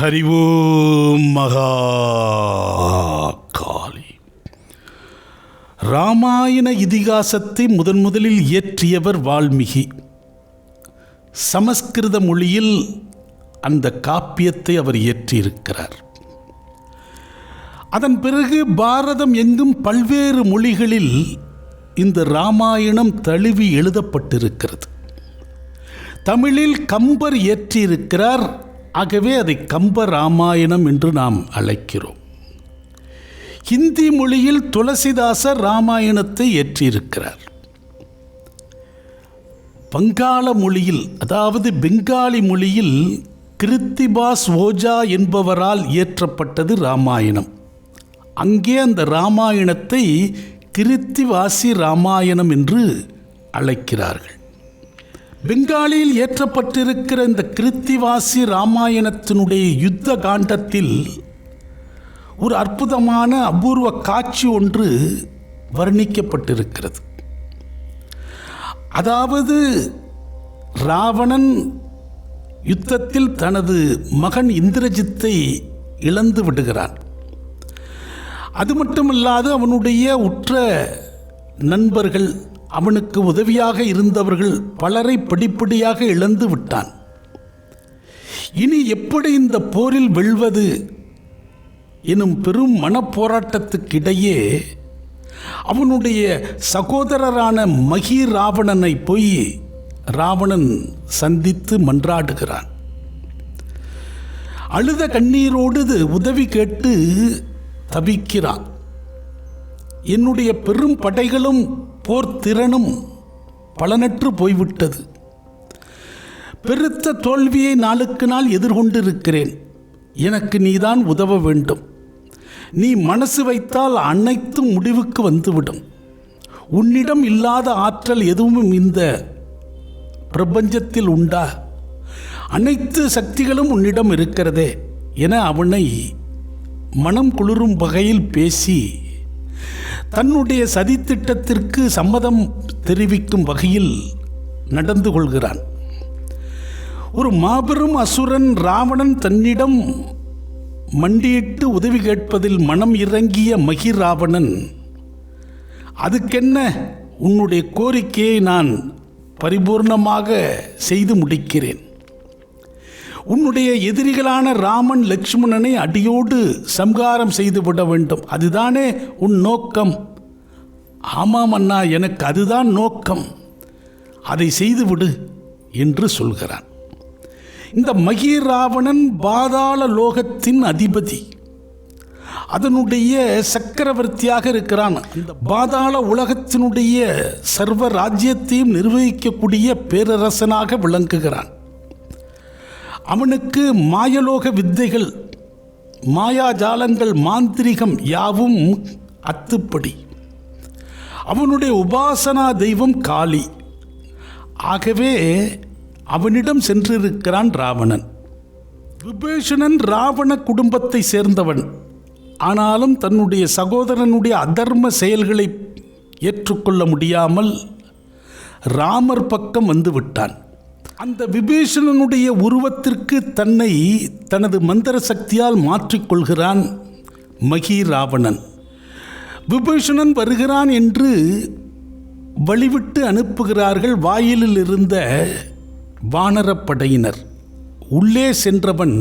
ஹரி ஓம் மகா காளி ராமாயண இதிகாசத்தை முதன் முதலில் இயற்றியவர் வால்மீகி. சமஸ்கிருத மொழியில் அந்த காப்பியத்தை அவர் இயற்றியிருக்கிறார். அதன் பிறகு பாரதம் எங்கும் பல்வேறு மொழிகளில் இந்த ராமாயணம் தழுவி எழுதப்பட்டிருக்கிறது. தமிழில் கம்பர் இயற்றியிருக்கிறார் ஆகவே அதை கம்ப ராமாயணம் என்று நாம் அழைக்கிறோம். ஹிந்தி மொழியில் துளசிதாசர் ராமாயணத்தை இயற்றியிருக்கிறார் வங்காள மொழியில் அதாவது பெங்காலி மொழியில் கிருத்திபாஸ் ஓஜா என்பவரால் இயற்றப்பட்டது ராமாயணம். அங்கே அந்த ராமாயணத்தை கிருத்திவாசி ராமாயணம் என்று அழைக்கிறார்கள். பெங்காலியில் ஏற்றப்பட்டிருக்கிற இந்த கிருத்திவாசி ராமாயணத்தினுடைய யுத்த காண்டத்தில் ஒரு அற்புதமான அபூர்வ காட்சி ஒன்று வர்ணிக்கப்பட்டிருக்கிறது. அதாவது ராவணன் யுத்தத்தில் தனது மகன் இந்திரஜித்தை இழந்து விடுகிறான். அது மட்டுமல்லாது அவனுடைய உற்ற நண்பர்கள் அவனுக்கு உதவியாக இருந்தவர்கள் பலரை படிப்படியாக இழந்து விட்டான். இனி எப்படி இந்த போரில் வெல்வது? எனும் பெரும் மனப்போராட்டத்துக்கிடையே அவனுடைய சகோதரரான மகி ராவணனை போய் ராவணன் சந்தித்து மன்றாடுகிறான். அழுத கண்ணீரோடு உதவி கேட்டு தவிக்கிறான். என்னுடைய பெரும் படைகளும் போர்த்திறனும் பலனற்று போய்விட்டது. பெருத்த தோல்வியை நாளுக்கு நாள் எதிர்கொண்டிருக்கிறேன். எனக்கு நீதான் உதவ வேண்டும். நீ மனசு வைத்தால் அனைத்தும் முடிவுக்கு வந்துவிடும். உன்னிடம் இல்லாத ஆற்றல் எதுவும் இந்த பிரபஞ்சத்தில் உண்டா? அனைத்து சக்திகளும் உன்னிடம் இருக்கிறதே என அவனை மனம் குளிரும் வகையில் பேசி தன்னுடைய சதித்திட்டத்திற்கு சம்மதம் தெரிவிக்கும் வகையில் நடந்து கொள்கிறான். ஒரு மாபெரும் அசுரன் ராவணன் தன்னிடம் மண்டியிட்டு உதவி கேட்பதில் மனம் இறங்கிய மகி ராவணன் அதுக்கென்ன? உன்னுடைய கோரிக்கையை நான் பரிபூர்ணமாக செய்து முடிக்கிறேன். உன்னுடைய எதிரிகளான ராமன் லக்ஷ்மணனை அடியோடு சம்ஹாரம் செய்து விட வேண்டும். அதுதானே உன் நோக்கம். ஆமாம் அண்ணா எனக்கு அதுதான் நோக்கம். அதை செய்துவிடு என்று சொல்கிறான். இந்த மகீராவணன் பாதாள லோகத்தின் அதிபதி. அதனுடைய சக்கரவர்த்தியாக இருக்கிறான். இந்த பாதாள உலகத்தினுடைய சர்வ ராஜ்யத்தையும் நிர்வகிக்கக்கூடிய பேரரசனாக விளங்குகிறான். அவனுக்கு மாயலோக வித்தைகள் மாயாஜாலங்கள் மாந்திரிகம் யாவும் அத்துப்படி. அவனுடைய உபாசனா தெய்வம் காளி. ஆகவே அவனிடம் சென்றிருக்கிறான் ராவணன். விபீஷணன் ராவண குடும்பத்தை சேர்ந்தவன். ஆனாலும் தன்னுடைய சகோதரனுடைய அதர்ம செயல்களை ஏற்றுக்கொள்ள முடியாமல் ராமர் பக்கம் வந்து விட்டான். அந்த விபீஷணனுடைய உருவத்திற்கு தன்னை தனது மந்திர சக்தியால் மாற்றிக்கொள்கிறான் மகி ராவணன் விபீஷணன் வருகிறான் என்று வழிவிட்டு அனுப்புகிறார்கள் வாயிலில் இருந்த வானரப்படையினர். உள்ளே சென்றவன்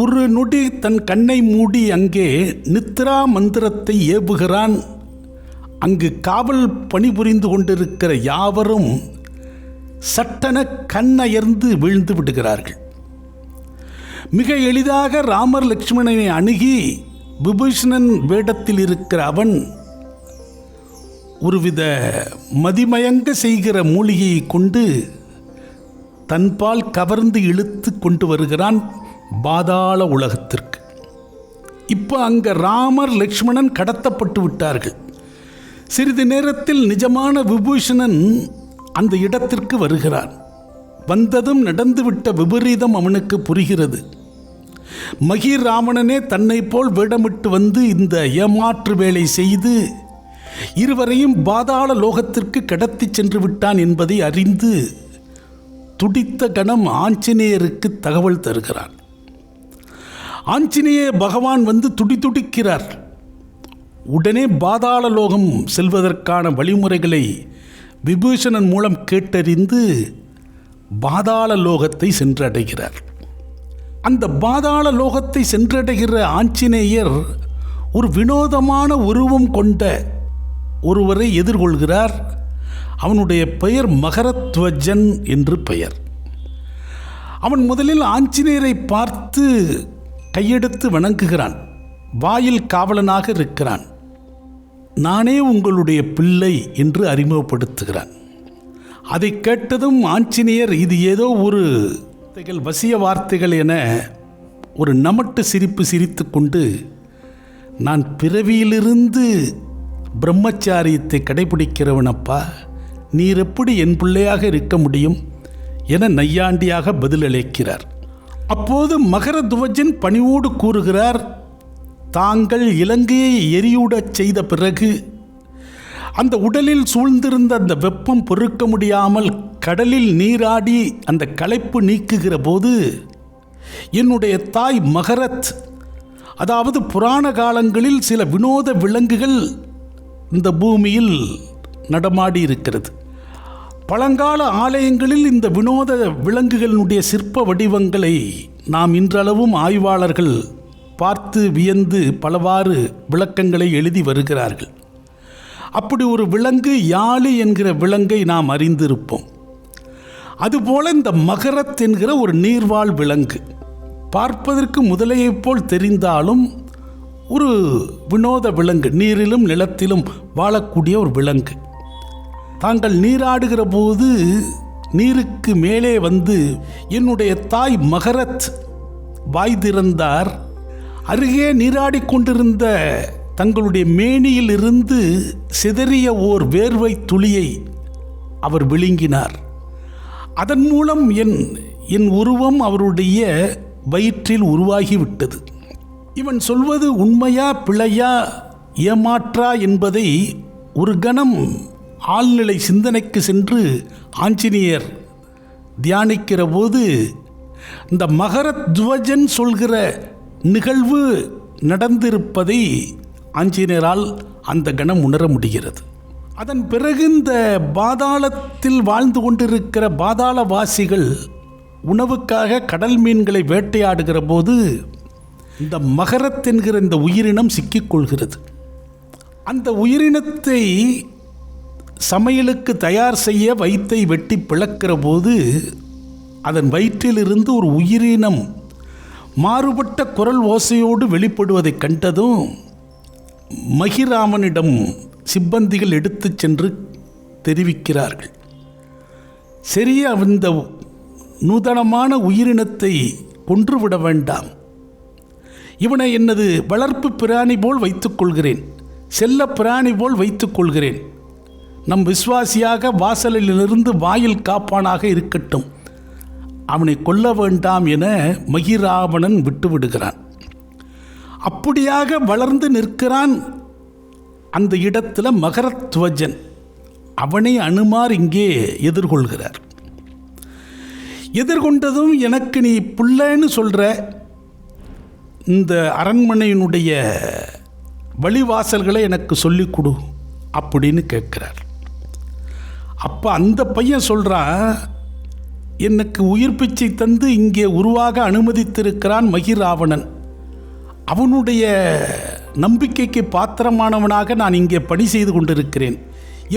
ஒரு நொடி தன் கண்ணை மூடி அங்கே நித்ரா மந்திரத்தை ஏவுகிறான். அங்கு காவல் பணிபுரிந்து கொண்டிருக்கிற யாவரும் சட்டென கண்ணயர்ந்து வீழ்ந்து விடுகிறார்கள். மிக எளிதாக ராமர் லட்சுமணனை அணுகி விபீஷணன் வேடத்தில் இருக்கிற அவன் ஒருவித மதிமயங்க செய்கிற மூலிகையை கொண்டு தன்பால் கவர்ந்து இழுத்து கொண்டு வருகிறான் பாதாள உலகத்திற்கு. இப்போ அங்கே ராமர் லக்ஷ்மணன் கடத்தப்பட்டு விட்டார்கள். சிறிது நேரத்தில் நிஜமான விபூஷணன் அந்த இடத்திற்கு வருகிறான். வந்ததும் நடந்துவிட்ட விபரீதம் அவனுக்கு புரிகிறது. மகிர் ராவணனே தன்னை போல் வேடமிட்டு வந்து இந்த ஏமாற்று வேலை செய்து இருவரையும் பாதாள லோகத்திற்கு கடத்தி சென்று விட்டான் என்பதை அறிந்து துடித்த கணம் ஆஞ்சநேயருக்கு தகவல் தருகிறான். ஆஞ்சநேய பகவான் வந்து துடி துடிக்கிறார் உடனே பாதாள லோகம் செல்வதற்கான வழிமுறைகளை விபூஷணன் மூலம் கேட்டறிந்து பாதாள லோகத்தை சென்றடைகிறார். அந்த பாதாள லோகத்தை சென்றடைகிற ஆஞ்சநேயர் ஒரு வினோதமான உருவம் கொண்ட ஒருவரை எதிர்கொள்கிறார். அவனுடைய பெயர் மகரத்வஜன் என்று பெயர். அவன் முதலில் ஆஞ்சநேயரை பார்த்து கையெடுத்து வணங்குகிறான். வாயில் காவலனாக இருக்கிறான். நானே உங்களுடைய பிள்ளை என்று அறிமுகப்படுத்துகிறான். அதை கேட்டதும் ஆஞ்சநேயர் இது ஏதோ ஒரு வசிய வார்த்தைகள் என ஒரு நமட்டு சிரிப்பு சிரித்து கொண்டு நான் பிறவியிலிருந்து பிரம்மச்சாரியத்தை கடைபிடிக்கிறவனப்பா நீர் எப்படி என் பிள்ளையாக இருக்க முடியும்? என நையாண்டியாக பதிலளிக்கிறார். அப்போது மகர துவஜன் பணிவோடு கூறுகிறார் தாங்கள் இலங்கையை எரியூடச் செய்த பிறகு அந்த உடலில் சூழ்ந்திருந்த அந்த வெப்பம் பொறுக்க முடியாமல் கடலில் நீராடி அந்த களைப்பு நீக்குகிற போது என்னுடைய தாய் மகரத் அதாவது புராண காலங்களில் சில வினோத விலங்குகள் இந்த பூமியில் நடமாடி இருக்கிறது. பழங்கால ஆலயங்களில் இந்த வினோத விலங்குகளினுடைய சிற்ப வடிவங்களை நாம் இன்றளவும் ஆய்வாளர்கள் பார்த்து வியந்து பலவாறு விளக்கங்களை எழுதி வருகிறார்கள். அப்படி ஒரு விலங்கு யாழி என்கிற விலங்கை நாம் அறிந்திருப்போம். அதுபோல இந்த மகரத் என்கிற ஒரு நீர்வாழ் விலங்கு. பார்ப்பதற்கு முதலையைப் போல் தெரிந்தாலும் ஒரு வினோத விலங்கு நீரிலும் நிலத்திலும் வாழக்கூடிய ஒரு விலங்கு. தாங்கள் நீராடுகிற போது நீருக்கு மேலே வந்து என்னுடைய தாய் மகரத் வாய் திறந்தார். அருகே நீராடி கொண்டிருந்த தங்களுடைய மேனியில் இருந்து சிதறிய ஓர் வேர்வை துளியை அவர் விழுங்கினார். அதன் மூலம் என் என் உருவம் அவருடைய வயிற்றில் உருவாகிவிட்டது. இவன் சொல்வது உண்மையா பிழையா ஏமாற்றா என்பதை ஒரு கணம் ஆழ்நிலை சிந்தனைக்கு சென்று ஆஞ்சநேயர் தியானிக்கிற போது இந்த மகரத்வஜன் சொல்கிற நிகழ்வு நடந்திருப்பதை ஆஞ்சநேயரால் அந்த கணம் உணர முடிகிறது. அதன் பிறகு இந்த பாதாளத்தில் வாழ்ந்து கொண்டிருக்கிற பாதாளவாசிகள் உணவுக்காக கடல் மீன்களை வேட்டையாடுகிற போது இந்த மகரத் என்கிற இந்த உயிரினம் சிக்கிக்கொள்கிறது. அந்த உயிரினத்தை சமையலுக்கு தயார் செய்ய வயிற்றை வெட்டி பிளக்கிற போது அதன் வயிற்றிலிருந்து ஒரு உயிரினம் மாறுபட்ட குரல் ஓசையோடு வெளிப்படுவதைக் கண்டதும் மகிராமனிடம் சிப்பந்திகள் எடுத்துச் சென்று தெரிவிக்கிறார்கள். சரி அந்த நூதனமான உயிரினத்தை கொன்றுவிட வேண்டாம். இவனை எனது வளர்ப்பு பிராணி போல் வைத்துக்கொள்கிறேன் செல்ல பிராணி போல் வைத்துக்கொள்கிறேன் நம் விசுவாசியாக வாசலிலிருந்து வாயில் காப்பானாக இருக்கட்டும். அவனை கொல்ல வேண்டாம் என மகிராவணன் விட்டுவிடுகிறான். அப்படியாக வளர்ந்து நிற்கிறான் அந்த இடத்துல மகரத்வஜன். அவனை அனுமார் இங்கே எதிர்கொள்கிறார். எதிர்கொண்டதும் எனக்கு நீ புள்ளன்னு சொல்கிற இந்த அரண்மனையினுடைய வழிவாசல்களை எனக்கு சொல்லிக் கொடு அப்படின்னு கேட்குறார். அப்போ அந்த பையன் சொல்கிறான் எனக்கு உயிர் பிச்சை தந்து இங்கே உருவாக அனுமதித்திருக்கிறான் மகிராவணன். அவனுடைய நம்பிக்கைக்கு பாத்திரமானவனாக நான் இங்கே பணி செய்து கொண்டிருக்கிறேன்.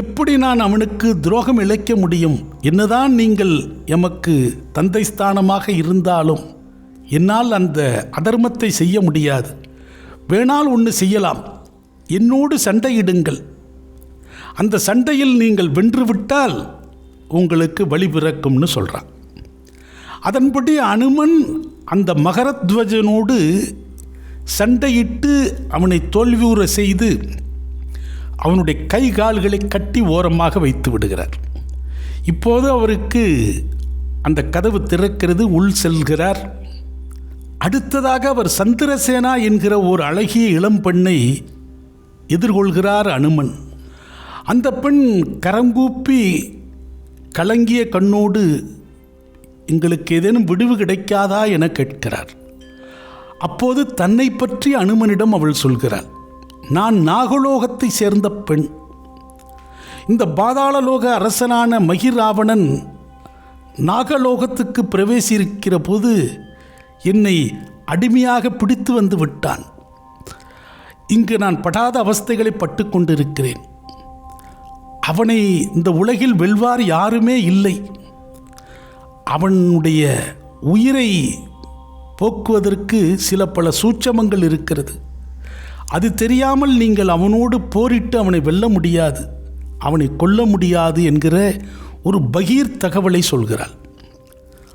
எப்படி நான் அவனுக்கு துரோகம் இழைக்க முடியும்? என்னதான் நீங்கள் எமக்கு தந்தை ஸ்தானமாக இருந்தாலும் என்னால் அந்த அதர்மத்தை செய்ய முடியாது. வேணால் ஒன்று செய்யலாம். என்னோடு சண்டையிடுங்கள். அந்த சண்டையில் நீங்கள் வென்றுவிட்டால் உங்களுக்கு வழி பிறக்கும்னு சொல்கிறான் அதன்படி அனுமன் அந்த மகரத்வஜனோடு சண்டையிட்டு அவனை தோல்வியுற செய்து அவனுடைய கை கால்களை கட்டி ஓரமாக வைத்து விடுகிறார். இப்போது அவருக்கு அந்த கதவு திறக்கிறது உள் செல்கிறார். அடுத்ததாக அவர் சந்திரசேனா என்கிற ஒரு அழகிய இளம் பெண்ணை எதிர்கொள்கிறார் அனுமன். அந்த பெண் கரங்கூப்பி கலங்கிய கண்ணோடு எங்களுக்கு ஏதேனும் விடுவு கிடைக்காதா என கேட்கிறார். அப்போது தன்னை பற்றி அனுமனிடம் அவள் சொல்கிறாள் நான் நாகலோகத்தை சேர்ந்த பெண். இந்த பாதாளலோக அரசனான மகிராவணன் நாகலோகத்துக்கு பிரவேசிக்கிற போது என்னை அடிமையாக பிடித்து வந்து விட்டான். இங்கு நான் படாத அவஸ்தைகளை பட்டு கொண்டிருக்கிறேன். அவனை இந்த உலகில் வெல்வார் யாருமே இல்லை. அவனுடைய உயிரை போக்குவதற்கு சில பல சூட்சமங்கள் இருக்கிறது. அது தெரியாமல் நீங்கள் அவனோடு போரிட்டு அவனை வெல்ல முடியாது. அவனை கொல்ல முடியாது என்கிற ஒரு பகீர் தகவலை சொல்கிறாள்.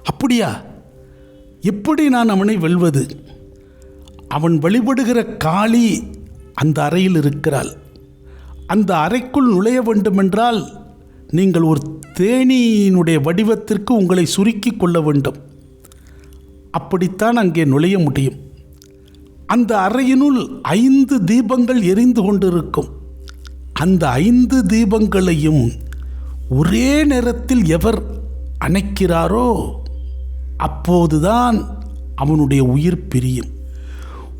அப்படியா? எப்படி நான் அவனை வெல்வது? அவன் வழிபடுகிற காளி அந்த அறையில் இருக்கிறாள். அந்த அறைக்குள் நுழைய வேண்டுமென்றால் நீங்கள் ஒரு தேனியினுடைய வடிவத்திற்கு உங்களை சுருக்கி கொள்ள வேண்டும். அப்படித்தான் அங்கே நுழைய முடியும். அந்த அறையினுள் ஐந்து தீபங்கள் எரிந்து கொண்டிருக்கும். அந்த ஐந்து தீபங்களையும் ஒரே நேரத்தில் எவர் அணைக்கிறாரோ அப்போதுதான் அவனுடைய உயிர் பிரியும்.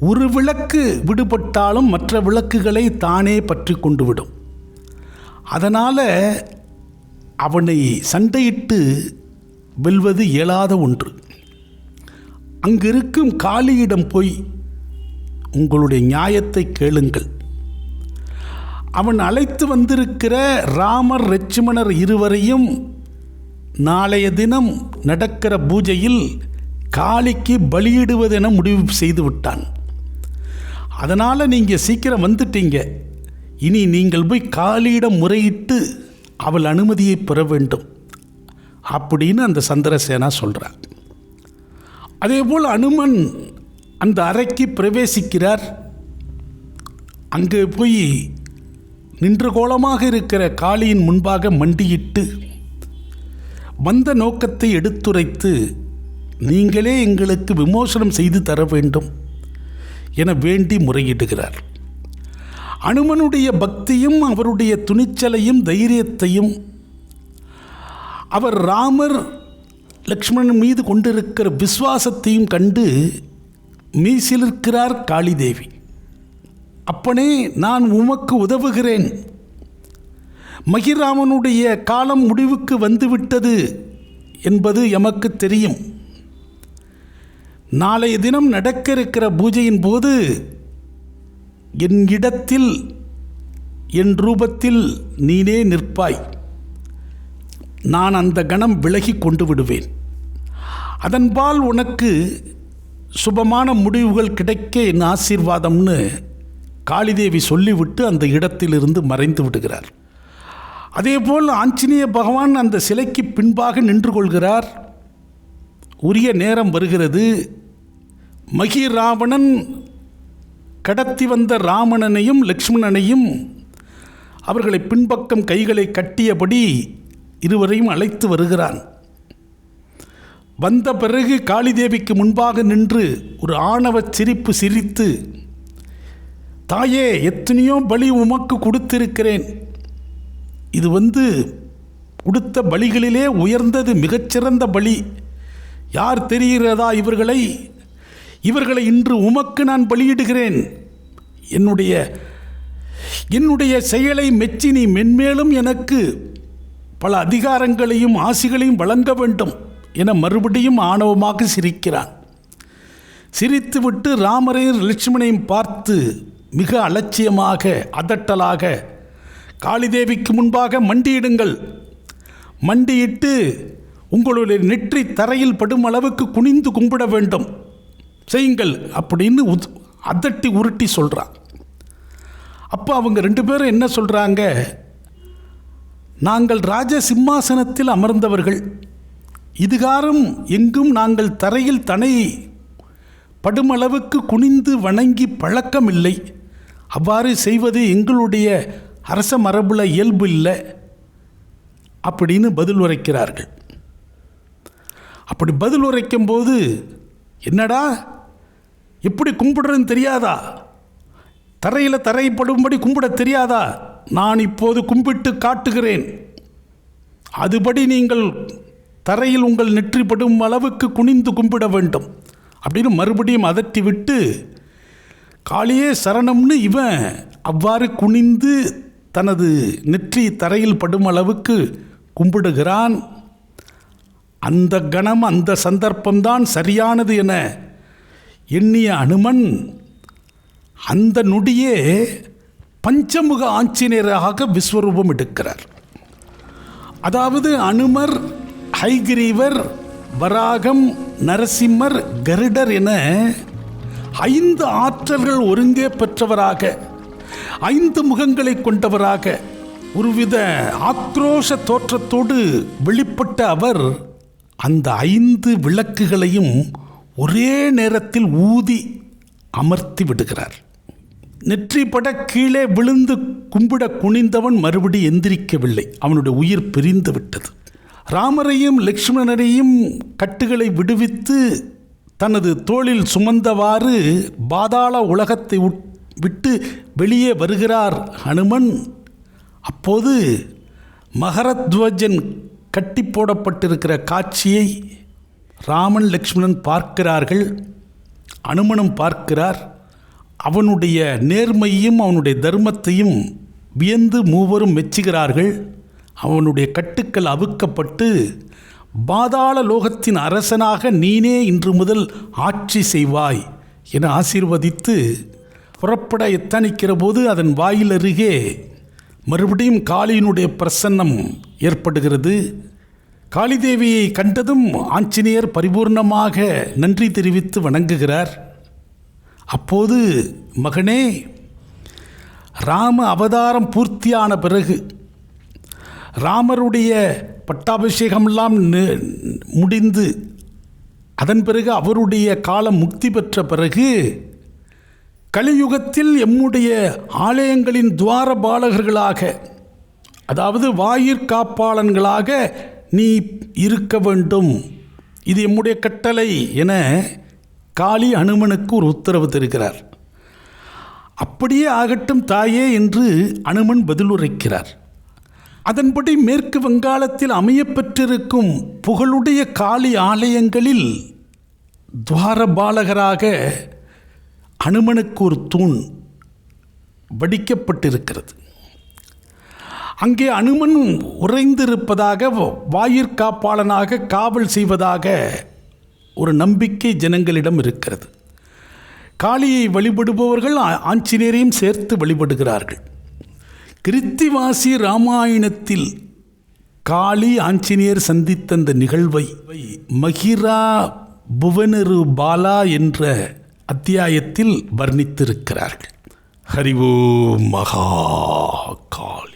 ஒரு விளக்கு விடுபட்டாலும் மற்ற விளக்குகளை தானே பற்றி கொண்டு விடும் அதனால் அவனை சண்டையிட்டு வெல்வது இயலாத ஒன்று. அங்கிருக்கும் காளியிடம் போய் உங்களுடைய நியாயத்தை கேளுங்கள். அவன் அழைத்து வந்திருக்கிற ராமர் லட்சுமணர் இருவரையும் நாளைய தினம் நடக்கிற பூஜையில் காளிக்கு பலியிடுவதென முடிவு செய்து விட்டான். அதனால் நீங்கள் சீக்கிரம் வந்துட்டீங்க. இனி நீங்கள் போய் காளியிடம் முறையிட்டு அவள் அனுமதியை பெற வேண்டும் அப்படின்னு அந்த சந்திரசேனா சொல்கிறார் அதேபோல் அனுமன் அந்த அறைக்கு பிரவேசிக்கிறார். அங்கே போய் நின்று கோலமாக இருக்கிற காளியின் முன்பாக மண்டியிட்டு வந்த நோக்கத்தை எடுத்துரைத்து நீங்களே எங்களுக்கு விமோசனம் செய்து தர வேண்டும் என வேண்டி முறையிடுகிறார். அனுமனுடைய பக்தியும் அவருடைய துணிச்சலையும் தைரியத்தையும் அவர் ராமர் லக்ஷ்மணன் மீது கொண்டிருக்கிற விசுவாசத்தையும் கண்டு மீசிலிருக்கிறார் காளிதேவி. அப்பனே நான் உமக்கு உதவுகிறேன். மகிராமனுடைய காலம் முடிவுக்கு வந்துவிட்டது என்பது எமக்கு தெரியும். நாளைய தினம் நடக்க இருக்கிற பூஜையின் போது என் இடத்தில் என் ரூபத்தில் நீனே நிற்பாய். நான் அந்த கணம் விலகி கொண்டு விடுவேன். அதன்பால் உனக்கு சுபமான முடிவுகள் கிடைக்க என் ஆசீர்வாதம்னு காளிதேவி சொல்லிவிட்டு அந்த இடத்திலிருந்து மறைந்து விடுகிறார். அதேபோல் ஆஞ்சநேய பகவான் அந்த சிலைக்கு பின்பாக நின்று கொள்கிறார். உரிய நேரம் வருகிறது. மகி ராவணன் கடத்தி வந்த ராமணனையும் லக்ஷ்மணனையும் அவர்களை பின்பக்கம் கைகளை கட்டியபடி இருவரையும் அழைத்து வருகிறான். வந்த பிறகு காளிதேவிக்கு முன்பாக நின்று ஒரு ஆணவச் சிரிப்பு சிரித்து தாயே எத்தனையோ பலி உமக்கு கொடுத்திருக்கிறேன். இது வந்து கொடுத்த பலிகளிலே உயர்ந்தது மிகச்சிறந்த பலி. யார் தெரிகிறதா இவர்களை? இவர்களை இன்று உமக்கு நான் பலியிடுகிறேன். என்னுடைய என்னுடைய செயலை மெச்சி நீ மென்மேலும் எனக்கு பல அதிகாரங்களையும் ஆசிகளையும் வழங்க வேண்டும் என மறுபடியும் ஆணவமாக சிரிக்கிறான். சிரித்துவிட்டு ராமரையும் லட்சுமணையும் பார்த்து மிக அலட்சியமாக அதட்டலாக காளிதேவிக்கு முன்பாக மண்டியிடுங்கள். மண்டியிட்டு உங்களுடைய நெற்றி தரையில் படும் அளவுக்கு குனிந்து கும்பிட வேண்டும். செய்யுங்கள் அப்படின்னு உத் அதட்டி உருட்டி சொல்கிறான் அப்போ அவங்க ரெண்டு பேரும் என்ன சொல்கிறாங்க நாங்கள் ராஜ சிம்மாசனத்தில் அமர்ந்தவர்கள். இதுகாரம் எங்கும் நாங்கள் தரையில் தனை படுமளவுக்கு குனிந்து வணங்கி பழக்கமில்லை. அவ்வாறு செய்வது எங்களுடைய அரச மரபுல இயல்பு இல்லை. அப்படின்னு பதில் உரைக்கிறார்கள். அப்படி பதில் உரைக்கும்போது என்னடா? எப்படி கும்பிடுறதுன்னு தெரியாதா? தரையில் தரைப்படும்படி கும்பிட தெரியாதா? நான் இப்போது கும்பிட்டு காட்டுகிறேன். அதுபடி நீங்கள் தரையில் உங்கள் நெற்றி படும் அளவுக்கு குனிந்து கும்பிட வேண்டும். அப்படின்னு மறுபடியும் அதட்டி விட்டு காளியே சரணம்னு இவன் அவ்வாறு குனிந்து தனது நெற்றி தரையில் படும் அளவுக்கு கும்பிடுகிறான். அந்த கணம் அந்த சந்தர்ப்பம்தான் சரியானது என எண்ணிய அனுமன் அந்த நொடியே பஞ்சமுக ஆஞ்சநேயராக விஸ்வரூபம் எடுக்கிறார். அதாவது அனுமர் ஹைகிரீவர் வராகம் நரசிம்மர் கருடர் என ஐந்து ஆற்றல்கள் ஒருங்கே பெற்றவராக ஐந்து முகங்களை கொண்டவராக ஒருவித ஆக்ரோஷ தோற்றத்தோடு வெளிப்பட்ட அவர் அந்த ஐந்து விளக்குகளையும் ஒரே நேரத்தில் ஊதி அமர்த்தி விடுகிறார். நெற்றி கீழே விழுந்து கும்பிட குனிந்தவன் மறுபடி எந்திரிக்கவில்லை. அவனுடைய உயிர் பிரிந்து விட்டது. ராமரையும் லக்ஷ்மணரையும் கட்டுகளை விடுவித்து தனது தோளில் சுமந்தவாறு பாதாள உலகத்தை உட்- விட்டு வெளியே வருகிறார் ஹனுமன். அப்போது மகரத்வஜன் கட்டி போடப்பட்டிருக்கிற காட்சியை ராமன் லக்ஷ்மணன் பார்க்கிறார்கள் அனுமனும் பார்க்கிறார். அவனுடைய நேர்மையும் அவனுடைய தர்மத்தையும் வியந்து மூவரும் மெச்சுகிறார்கள். அவனுடைய கட்டுக்கள் அவுக்கப்பட்டு பாதாள லோகத்தின் அரசனாக நீனே இன்று முதல் ஆட்சி செய்வாய் என ஆசீர்வதித்து புறப்பட எத்தனிக்கிற போது அதன் வாயில் அருகே மறுபடியும் காளியினுடைய பிரசன்னம் ஏற்படுகிறது. காளிதேவியை கண்டதும் ஆஞ்சநேயர் பரிபூர்ணமாக நன்றி தெரிவித்து வணங்குகிறார். அப்போது மகனே ராம அவதாரம் பூர்த்தியான பிறகு ராமருடைய பட்டாபிஷேகமெல்லாம் முடிந்து அதன் பிறகு அவருடைய காலம் முக்தி பெற்ற பிறகு கலியுகத்தில் எம்முடைய ஆலயங்களின் துவார பாலகர்களாக அதாவது வாயிற்காப்பாளன்களாக நீ இருக்க வேண்டும். இது எம்முடைய கட்டளை என காளி அனுமனுக்கு ஒரு உத்தரவு தருகிறார். அப்படியே ஆகட்டும் தாயே என்று அனுமன் பதிலுரைக்கிறார். அதன்படி மேற்கு வங்காளத்தில் அமையப்பெற்றிருக்கும் புகழுடைய காளி ஆலயங்களில் துவாரபாலகராக அனுமனுக்கு ஒரு தூண் வடிக்கப்பட்டிருக்கிறது. அங்கே அனுமன் உறைந்திருப்பதாக வாயிற்காப்பாளனாக காவல் செய்வதாக ஒரு நம்பிக்கை ஜனங்களிடம் இருக்கிறது. காளியை வழிபடுபவர்கள் ஆஞ்சநேயரையும் சேர்த்து வழிபடுகிறார்கள். கிருத்திவாசி ராமாயணத்தில் காளி ஆஞ்சநேயர் சந்தித்த அந்த நிகழ்வை மகிரா புவனரு பாலா என்ற அத்தியாயத்தில் வர்ணித்திருக்கிறார்கள். ஹரிவோ மகா காளி